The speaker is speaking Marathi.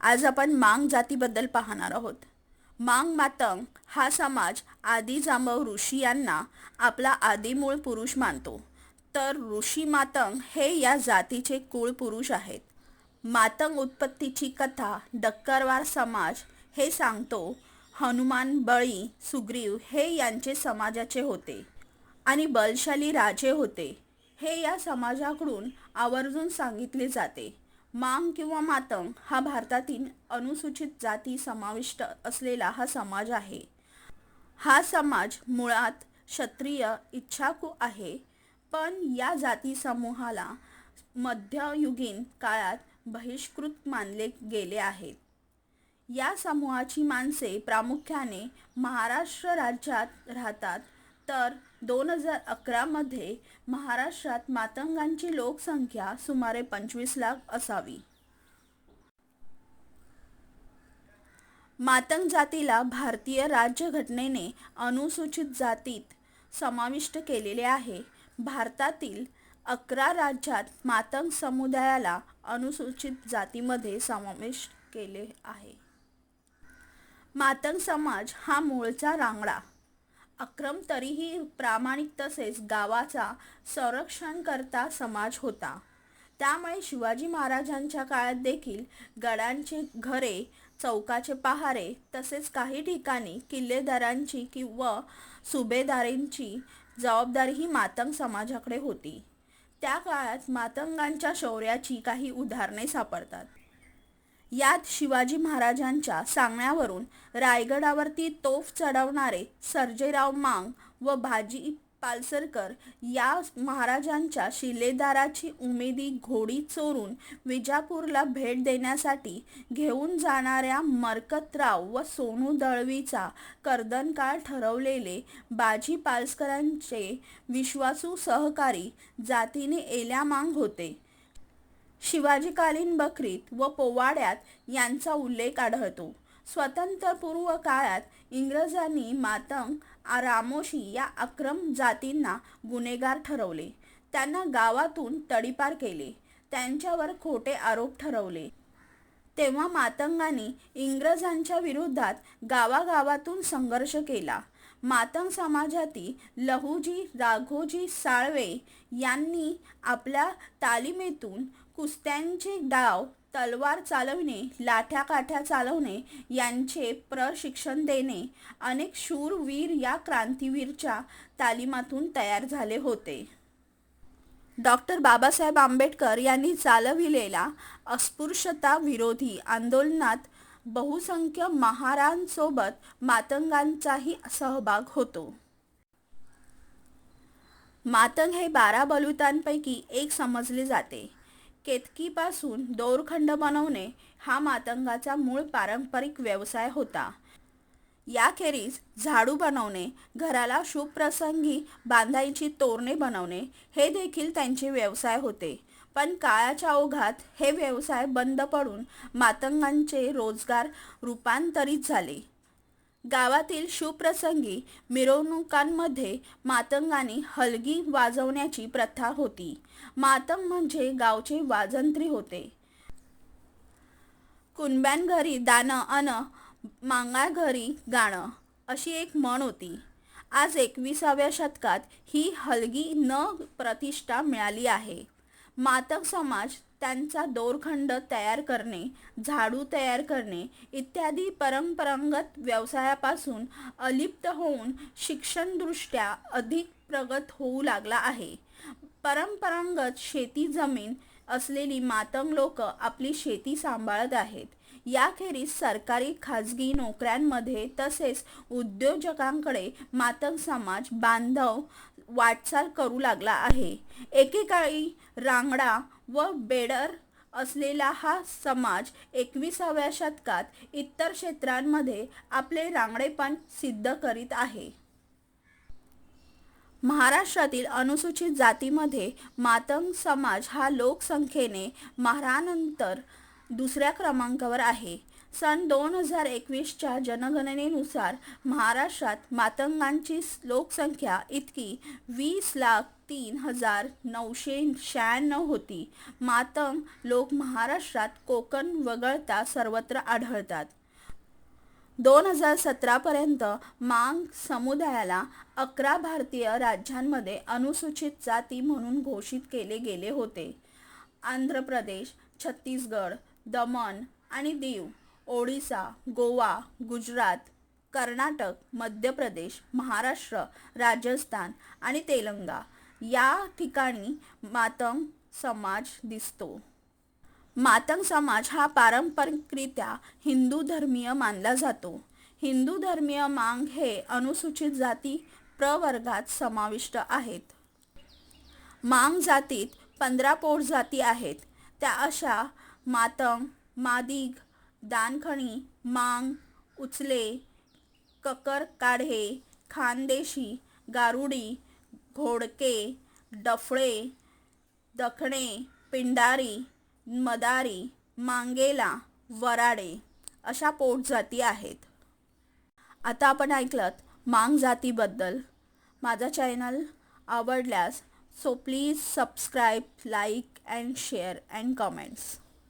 आज आपण मांग जातीबद्दल पाहणार आहोत. मांग मातंग हा समाज आदी जांभव ऋषी यांना आपला आदिमूळ पुरुष मानतो. तर ऋषी मातंग हे या जातीचे कुळ पुरुष आहेत. मातंग उत्पत्तीची कथा डक्करवार समाज हे सांगतो. हनुमान बळी सुग्रीव हे यांचे समाजाचे होते. आणि बलशाली राजे होते. हे या समाजाकडून आवर्जून सांगितले जाते. मांग किंवा मातंग हा भारतातील अनुसूचित जाती समाविष्ट असलेला हा समाज आहे. हा समाज मुळात क्षत्रिय इच्छाकू आहे. पण या जाती समूहाला मध्ययुगीन काळात बहिष्कृत मानले गेले आहेत. या समूहाची माणसे प्रामुख्याने महाराष्ट्र राज्यात राहतात. तर दोन हजार अकरामध्ये महाराष्ट्रात मातंगांची लोकसंख्या सुमारे पंचवीस लाख असावी. मातंग जातीला भारतीय राज्यघटनेने अनुसूचित जातीत समाविष्ट केलेले आहे. भारतातील अकरा राज्यात मातंग समुदायाला अनुसूचित जातीमध्ये समाविष्ट केले आहे. मातंग समाज हा मूळचा रांगडा. अक्रम तरीही प्रामाणिक तसेच गावाचा संरक्षणकर्ता समाज होता. त्यामुळे शिवाजी महाराजांच्या काळात देखील गडांचे घरे चौकाचे पहारे तसेच काही ठिकाणी किल्लेदारांची किंवा सुभेदारींची जबाबदारी ही मातंग समाजाकडे होती. त्या काळात मातंगांच्या शौर्याची काही उदाहरणे सापडतात. यात शिवाजी महाराजांच्या सांगण्यावरून रायगडावरती तोफ चढवणारे सर्जेराव मांग व भाजी पालसरकर या महाराजांच्या शिलेदाराची उमेदी घोडी चोरून विजापूरला भेट देण्यासाठी घेऊन जाणाऱ्या मरकतराव व सोनू दळवीचा कर्दनकाळ ठरवलेले बाजी पालसकरांचे विश्वासू सहकारी जातीने एल्यामांग होते. शिवाजीकालीन बकरीत व पोवाड्यात यांचा उल्लेख आढळतो. स्वतंत्रपूर्व काळात इंग्रजांनी मातंग रामोशी या अक्रम जातींना गुन्हेगार ठरवले. त्यांना गावातून तडीपार केले. त्यांच्यावर खोटे आरोप ठरवले. तेव्हा मातंगांनी इंग्रजांच्या विरोधात गावागावातून संघर्ष केला. मातंग समाजातील लहूजी राघोजी साळवे यांनी आपल्या तालिमेतून कुस्त्यांचे डाव तलवार चालवणे लाठ्या काठ्या चालवणे यांचे प्रशिक्षण देणे अनेक शूरवीर या क्रांतीवीरच्या तालिमातून तयार झाले होते. डॉक्टर बाबासाहेब आंबेडकर यांनी चालविलेला अस्पृश्यता विरोधी आंदोलनात बहुसंख्य महारांसोबत मातंगांचाही सहभाग होतो. मातंग हे बारा बलुतांपैकी एक समजले जाते. केतकीपासून दोरखंड बनवणे हा मातंगाचा मूळ पारंपरिक व्यवसाय होता. याखेरीज झाडू बनवणे घराला शुभ प्रसंगी बांधायची तोरणे बनवणे हे देखील त्यांचे व्यवसाय होते. पण काळाच्या ओघात हे व्यवसाय बंद पडून मातंगांचे रोजगार रूपांतरित झाले. गावातील शुप्रसंगी मिरवणुकांमध्ये मातंगाने हलगी वाजवण्याची प्रथा होती. मातंग म्हणजे गावचे वाजंत्री होते. कुणब्यांघरी दानं अन मांगा घरी गाणं अशी एक म्हण होती. आज एकविसाव्या शतकात ही हलगी न प्रतिष्ठा मिळाली आहे. मातंग समाज त्यांचा दोरखंड तयार करणे झाडू तयार करणे इत्यादी परंपरागत व्यवसायापासून अलिप्त होऊन शिक्षणदृष्ट्या अधिक प्रगत होऊ लागला आहे. परंपरागत शेती जमीन असलेली मातंग लोक आपली शेती सांभाळत आहेत. याखेरीज सरकारी खाजगी नोकऱ्यांमध्ये तसेच उद्योजकांकडे मातंग समाज बांधव वाटचाल करू लागला आहे. एकेकाळी रांगडा व बेडर असलेला हा समाज एकविसाव्या शतकात इतर क्षेत्रांमध्ये आपले रांगडेपण सिद्ध करीत आहे. महाराष्ट्रातील अनुसूचित जातीमध्ये मातंग समाज हा लोकसंख्येने महारानंतर दुसऱ्या क्रमांकावर आहे. सन दोन हजार एकवीसच्या जनगणनेनुसार महाराष्ट्रात मातंगांची लोकसंख्या इतकी वीस लाख तीन हजार नऊशे शहाण्णव होती. मातंग लोक महाराष्ट्रात कोकण वगळता सर्वत्र आढळतात. दोन हजार सतरापर्यंत मांग समुदायाला अकरा भारतीय राज्यांमध्ये अनुसूचित जाती म्हणून घोषित केले गेले होते. आंध्र प्रदेश छत्तीसगड दमण आणि दीव ओडिसा गोवा गुजरात कर्नाटक मध्य प्रदेश महाराष्ट्र राजस्थान आणि तेलंगा या ठिकाणी मातंग समाज दिसतो. मातंग समाज हा पारंपरिकरित्या हिंदू धर्मीय मानला जातो. हिंदू धर्मीय मांग हे अनुसूचित जाती प्रवर्गात समाविष्ट आहेत. मांग जातीत पंधरा पोटजाती आहेत. त्या अशा मातंग मादिग दानखणी मांग उचले ककर काढे खानदेशी गारुडी घोडके डफळे दखणे पिंडारी मदारी मांगेला वराडे अशा पोट जाती आहेत. आता आपण ऐकलत मांग जातीबद्दल. माझा चॅनल आवडल्यास so please subscribe like and share and comments.